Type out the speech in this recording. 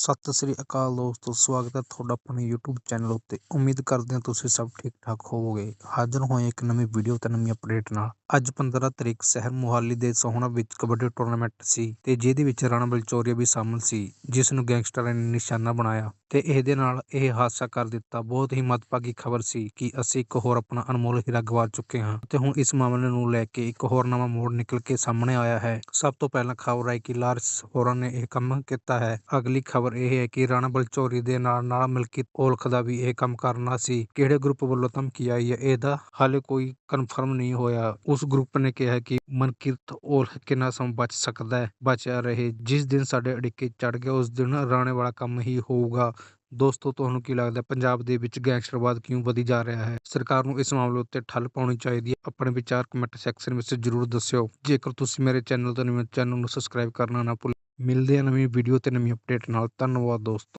ਸਤਿ ਸ੍ਰੀ ਅਕਾਲ ਦੋਸਤੋ, ਸਵਾਗਤ ਹੈ ਤੁਹਾਡਾ ਆਪਣੇ YouTube ਚੈਨਲ ਉੱਤੇ। ਉਮੀਦ ਕਰਦੇ ਹਾਂ ਤੁਸੀਂ ਸਭ ਠੀਕ ਠਾਕ ਹੋਵੋਗੇ। ਹਾਜ਼ਰ ਹੋਏ ਇੱਕ ਨਵੀਂ ਵੀਡੀਓ ਤੇ ਨਵੀਂ ਅਪਡੇਟ ਨਾਲ। ਅੱਜ 15 ਤਰੀਕ, ਸ਼ਹਿਰ ਮੁਹਾਲੀ ਦੇ ਸੋਹਣਾ ਵਿੱਚ ਕਬੱਡੀ ਟੂਰਨਾਮੈਂਟ ਸੀ ਤੇ ਜਿਹਦੇ ਵਿੱਚ ਰਾਣਾ ਬਲਚੌਰੀਆ ਵੀ ਸ਼ਾਮਲ ਸੀ, ਜਿਸ ਨੂੰ ਗੈਂਗਸਟਰਾਂ ਨੇ ਨਿਸ਼ਾਨਾ ਬਣਾਇਆ। ਤੇ ਇਹਦੇ ਨਾਲ ਇਹ ਹਾਦਸਾ ਕਰ ਦਿੱਤਾ। ਬਹੁਤ ਹੀ ਮਦਭਾਗੀ ਖਬਰ ਸੀ ਕਿ ਅਸੀਂ ਇੱਕ ਹੋਰ ਆਪਣਾ ਅਨਮੋਲ ਹੀਰਾ ਗਵਾ ਚੁੱਕੇ ਹਾਂ ਤੇ ਹੁਣ ਇਸ ਮਾਮਲੇ ਨੂੰ ਲੈ ਕੇ ਇੱਕ ਹੋਰ ਨਵਾਂ ਮੋੜ ਨਿਕਲ ਕੇ ਸਾਹਮਣੇ ਆਇਆ ਹੈ। ਸਭ ਤੋਂ ਪਹਿਲਾਂ ਖਬਰ ਹੈ ਕਿ ਲਾਰੈਂਸ ਹੋਰਾਂ ਨੇ ਇਹ ਕੰਮ ਕੀਤਾ ਹੈ। ਅਗਲੀ ਖਬਰ ਇਹ ਹੈ ਕਿ ਰਾਣਾ ਬਲਚੋਰੀ ਦੇ ਨਾਲ ਨਾਲ ਮਲਕੀਤ ਔਲਖ ਦਾ ਵੀ ਇਹ ਕੰਮ ਕਰਨਾ ਸੀ। ਕਿਹੜੇ ਗਰੁੱਪ ਵੱਲੋਂ ਧਮਕੀ ਆਈ ਹੈ ਇਹਦਾ ਹਾਲੇ ਕੋਈ ਕਨਫਰਮ ਨਹੀਂ ਹੋਇਆ। ਉਸ ਗਰੁੱਪ ਨੇ ਕਿਹਾ ਕਿ ਮਨਕੀਰਤ ਔਲਖ ਕਿੰਨਾ ਸਮਾਂ ਬਚ ਸਕਦਾ ਹੈ? ਬਚਿਆ ਰਹੇ। ਜਿਸ ਦਿਨ ਸਾਡੇ ਅੜਿੱਕੇ ਚੜ ਗਿਆ ਉਸ ਦਿਨ ਰਾਣੇ ਵਾਲਾ ਕੰਮ ਹੀ ਹੋਊਗਾ। ਦੋਸਤੋ, ਤੁਹਾਨੂੰ ਕੀ ਲੱਗਦਾ ਪੰਜਾਬ ਦੇ ਵਿੱਚ ਗੈਂਗਸਟਰਵਾਦ ਕਿਉਂ ਵਧੀ ਜਾ ਰਿਹਾ ਹੈ? ਸਰਕਾਰ ਨੂੰ ਇਸ ਮਾਮਲੇ ਉੱਤੇ ਠੱਲ ਪਾਉਣੀ ਚਾਹੀਦੀ ਹੈ। ਆਪਣੇ ਵਿਚਾਰ ਕਮੈਂਟ ਸੈਕਸ਼ਨ ਵਿੱਚ ਜ਼ਰੂਰ ਦੱਸਿਓ। ਜੇਕਰ ਤੁਸੀਂ ਮੇਰੇ ਚੈਨਲ ਤੋਂ ਨਵੇਂ ਚੈਨਲ ਨੂੰ ਸਬਸਕ੍ਰਾਈਬ ਕਰਨਾ ਨਾ ਭੁੱਲ। ਮਿਲਦੇ ਆ ਨਵੀਂ ਵੀਡੀਓ ਤੇ ਨਵੀਂ ਅਪਡੇਟ ਨਾਲ। ਧੰਨਵਾਦ, ਦੋਸਤੋ।